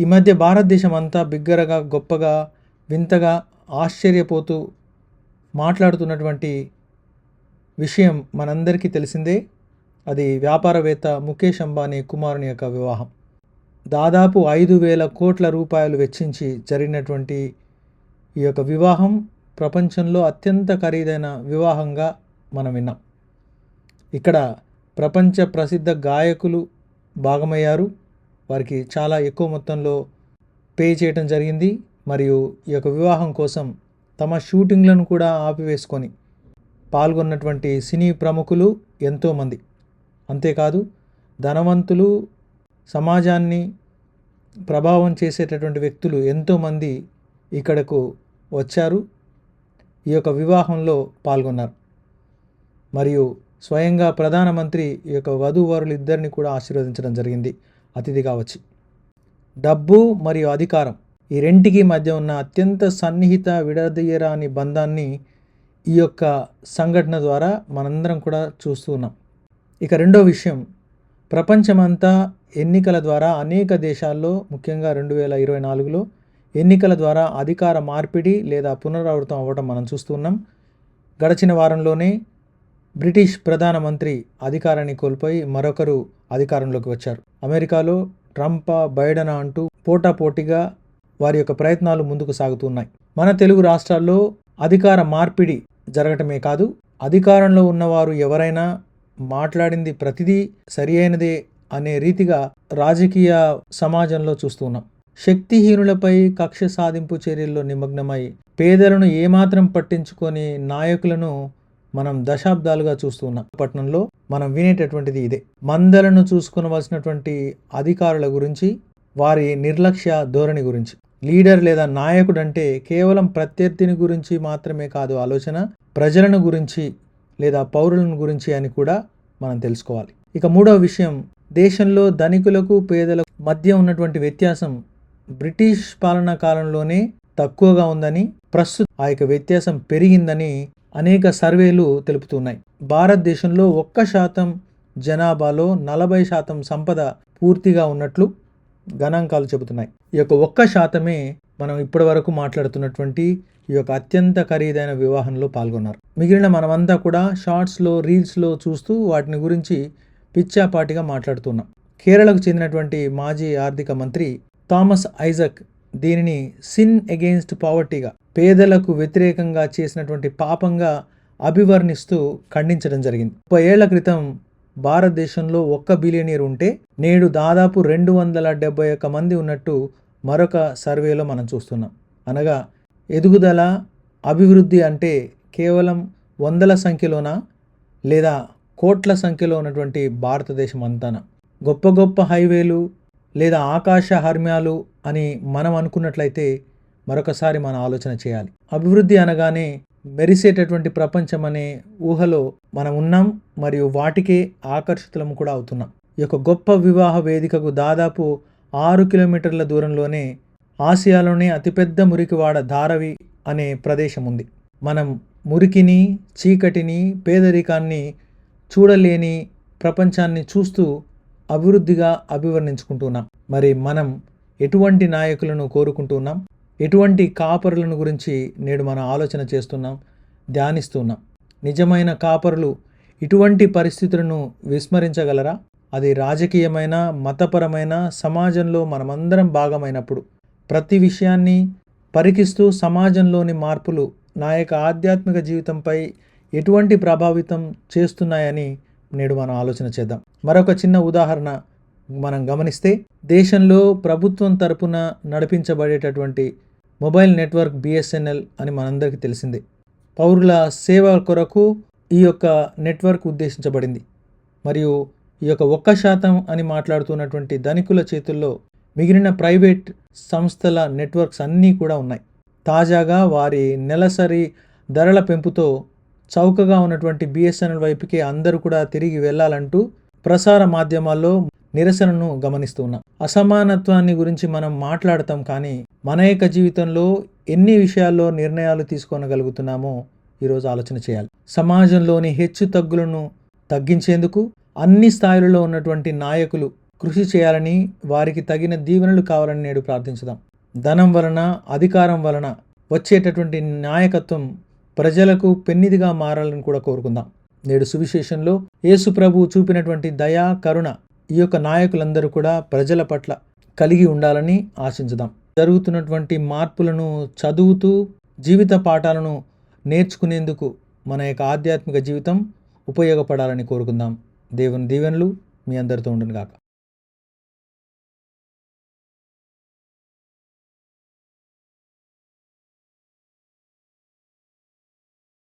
ఈ మధ్య భారతదేశం అంతా బిగ్గరగా గొప్పగా వింతగా ఆశ్చర్యపోతూ మాట్లాడుతున్నటువంటి విషయం మనందరికీ తెలిసిందే. అది వ్యాపారవేత్త ముఖేష్ అంబానీ కుమారుని యొక్క వివాహం. దాదాపు ఐదు వేల కోట్ల రూపాయలు వెచ్చించి జరిగినటువంటి ఈ యొక్క వివాహం ప్రపంచంలో అత్యంత ఖరీదైన వివాహంగా మనం విన్నాం. ఇక్కడ ప్రపంచ ప్రసిద్ధ గాయకులు భాగమయ్యారు. వారికి చాలా ఎక్కువ మొత్తంలో పే చేయటం జరిగింది. మరియు ఈ యొక్క వివాహం కోసం తమ షూటింగ్లను కూడా ఆపివేసుకొని పాల్గొన్నటువంటి సినీ ప్రముఖులు ఎంతోమంది. అంతేకాదు ధనవంతులు సమాజాన్ని ప్రభావం చేసేటటువంటి వ్యక్తులు ఎంతోమంది ఇక్కడకు వచ్చారు. ఈ యొక్క వివాహంలో పాల్గొన్నారు. మరియు స్వయంగా ప్రధానమంత్రి ఈ యొక్క వధూవరులు ఇద్దరిని కూడా ఆశీర్వదించడం జరిగింది. అతిథిగా వచ్చి డబ్బు మరియు అధికారం ఈ రెంటికి మధ్య ఉన్న అత్యంత సన్నిహిత విడదీయరాని బంధాన్ని ఈ యొక్క సంఘటన ద్వారా మనందరం కూడా చూస్తూ ఉన్నాం. ఇక రెండో విషయం ప్రపంచమంతా ఎన్నికల ద్వారా అనేక దేశాల్లో ముఖ్యంగా రెండు వేల ఇరవై నాలుగులో ఎన్నికల ద్వారా అధికార మార్పిడి లేదా పునరావృతం అవ్వడం మనం చూస్తున్నాం గడిచిన వారంలోనే బ్రిటిష్ ప్రధానమంత్రి అధికారాన్ని కోల్పోయి మరొకరు అధికారంలోకి వచ్చారు. అమెరికాలో ట్రంప్ బైడెన్ అంటూ పోటాపోటీగా వారి యొక్క ప్రయత్నాలు ముందుకు సాగుతున్నాయి. మన తెలుగు రాష్ట్రాల్లో అధికార మార్పిడి జరగటమే కాదు అధికారంలో ఉన్నవారు ఎవరైనా మాట్లాడింది ప్రతిదీ సరి అయినదే అనే రీతిగా రాజకీయ సమాజంలో చూస్తున్నాం. శక్తిహీనులపై కక్ష సాధింపు చర్యల్లో నిమగ్నమై పేదలను ఏమాత్రం పట్టించుకొని నాయకులను మనం దశాబ్దాలుగా చూస్తున్నాం పట్టణంలో మనం వినేటటువంటిది ఇదే. మందలను చూసుకునవలసినటువంటి అధికారుల గురించి వారి నిర్లక్ష్య ధోరణి గురించి. లీడర్ లేదా నాయకుడు అంటే కేవలం ప్రత్యర్థిని గురించి మాత్రమే కాదు ఆలోచన ప్రజలను గురించి లేదా పౌరులను గురించి అని కూడా మనం తెలుసుకోవాలి. ఇక మూడవ విషయం దేశంలో ధనికులకు పేదలకు మధ్య ఉన్నటువంటి వ్యత్యాసం బ్రిటిష్ పాలనా కాలంలోనే తక్కువగా ఉందని ప్రస్తుతం ఆ యొక్క వ్యత్యాసం పెరిగిందని అనేక సర్వేలు తెలుపుతున్నాయి. భారతదేశంలో ఒక్క శాతం జనాభాలో నలభై శాతం సంపద పూర్తిగా ఉన్నట్లు గణాంకాలు చెబుతున్నాయి. ఈ యొక్క ఒక్క శాతమే మనం ఇప్పటి వరకు మాట్లాడుతున్నటువంటి ఈ యొక్క అత్యంత ఖరీదైన వివాహంలో పాల్గొన్నారు. మిగిలిన మనమంతా కూడా షార్ట్స్లో రీల్స్లో చూస్తూ వాటిని గురించి పిచ్చాపాటిగా మాట్లాడుతున్నాం. కేరళకు చెందినటువంటి మాజీ ఆర్థిక మంత్రి థామస్ ఐజక్ దీనిని సిన్ అగెయిన్స్ట్ పావర్టీగా పేదలకు వ్యతిరేకంగా చేసినటువంటి పాపంగా అభివర్ణిస్తూ ఖండించడం జరిగింది. ముప్పై ఏళ్ళ క్రితం భారతదేశంలో ఒక్క బిలియనీర్ ఉంటే నేడు దాదాపు రెండు వందల డెబ్బై ఒక్క మంది ఉన్నట్టు మరొక సర్వేలో మనం చూస్తున్నాం. అనగా ఎదుగుదల అభివృద్ధి అంటే కేవలం వందల సంఖ్యలోనా లేదా కోట్ల సంఖ్యలో ఉన్నటువంటి భారతదేశం అంతానా? గొప్ప గొప్ప హైవేలు లేదా ఆకాశ హర్మ్యాలు అని మనం అనుకున్నట్లయితే మరొకసారి మన ఆలోచన చేయాలి. అభివృద్ధి అనగానే మెరిసేటటువంటి ప్రపంచం అనే ఊహలో మనం ఉన్నాం మరియు వాటికే ఆకర్షితులం కూడా అవుతున్నాం. ఈ యొక్క గొప్ప వివాహ వేదికకు దాదాపు ఆరు కిలోమీటర్ల దూరంలోనే ఆసియాలోనే అతిపెద్ద మురికివాడ ధారవి అనే ప్రదేశం ఉంది. మనం మురికిని చీకటిని పేదరికాన్ని చూడలేని ప్రపంచాన్ని చూస్తూ అభివృద్ధిగా అభివర్ణించుకుంటున్నాం మరి మనం ఎటువంటి నాయకులను కోరుకుంటున్నాం ఎటువంటి కాపరులను గురించి నేడు మనం ఆలోచన చేస్తున్నాం ధ్యానిస్తున్నాం. నిజమైన కాపరులు ఇటువంటి పరిస్థితులను విస్మరించగలరా? అది రాజకీయమైన మతపరమైన సమాజంలో మనమందరం భాగమైనప్పుడు ప్రతి విషయాన్ని పరికిస్తూ సమాజంలోని మార్పులు నా యొక్క ఆధ్యాత్మిక జీవితంపై ఎటువంటి ప్రభావితం చేస్తున్నాయని నేడు మనం ఆలోచన చేద్దాం. మరొక చిన్న ఉదాహరణ మనం గమనిస్తే దేశంలో ప్రభుత్వం తరపున నడిపించబడేటటువంటి మొబైల్ నెట్వర్క్ బిఎస్ఎన్ఎల్ అని మనందరికీ తెలిసిందే. పౌరుల సేవ కొరకు ఈ యొక్క నెట్వర్క్ ఉద్దేశించబడింది. మరియు ఈ యొక్క ఒక్క శాతం అని మాట్లాడుతున్నటువంటి ధనికుల చేతుల్లో మిగిలిన ప్రైవేట్ సంస్థల నెట్వర్క్స్ అన్నీ కూడా ఉన్నాయి. తాజాగా వారి నెలసరి ధరల పెంపుతో చౌకగా ఉన్నటువంటి బిఎస్ఎన్ఎల్ వైపుకి అందరూ కూడా తిరిగి వెళ్ళాలంటూ ప్రసార మాధ్యమాల్లో నిరసనను గమనిస్తూ ఉన్నాం అసమానత్వాన్ని గురించి మనం మాట్లాడతాం కానీ మన యొక్క జీవితంలో ఎన్ని విషయాల్లో నిర్ణయాలు తీసుకోనగలుగుతున్నామో ఈరోజు ఆలోచన చేయాలి. సమాజంలోని హెచ్చు తగ్గులను తగ్గించేందుకు అన్ని స్థాయిలలో ఉన్నటువంటి నాయకులు కృషి చేయాలని వారికి తగిన దీవెనలు కావాలని నేడు ప్రార్థించుదాం. ధనం వలన అధికారం వలన వచ్చేటటువంటి నాయకత్వం ప్రజలకు పెన్నిదిగా మారాలని కూడా కోరుకుందాం. నేడు సువిశేషంలో యేసు ప్రభు చూపినటువంటి దయా కరుణ ఈ యొక్క నాయకులందరూ కూడా ప్రజల పట్ల కలిగి ఉండాలని ఆశించుదాం. జరుగుతున్నటువంటి మార్పులను చదువుతూ జీవిత పాఠాలను నేర్చుకునేందుకు మన యొక్క ఆధ్యాత్మిక జీవితం ఉపయోగపడాలని కోరుకుందాం. దేవుని దీవెనలు మీ అందరితో ఉండను గాక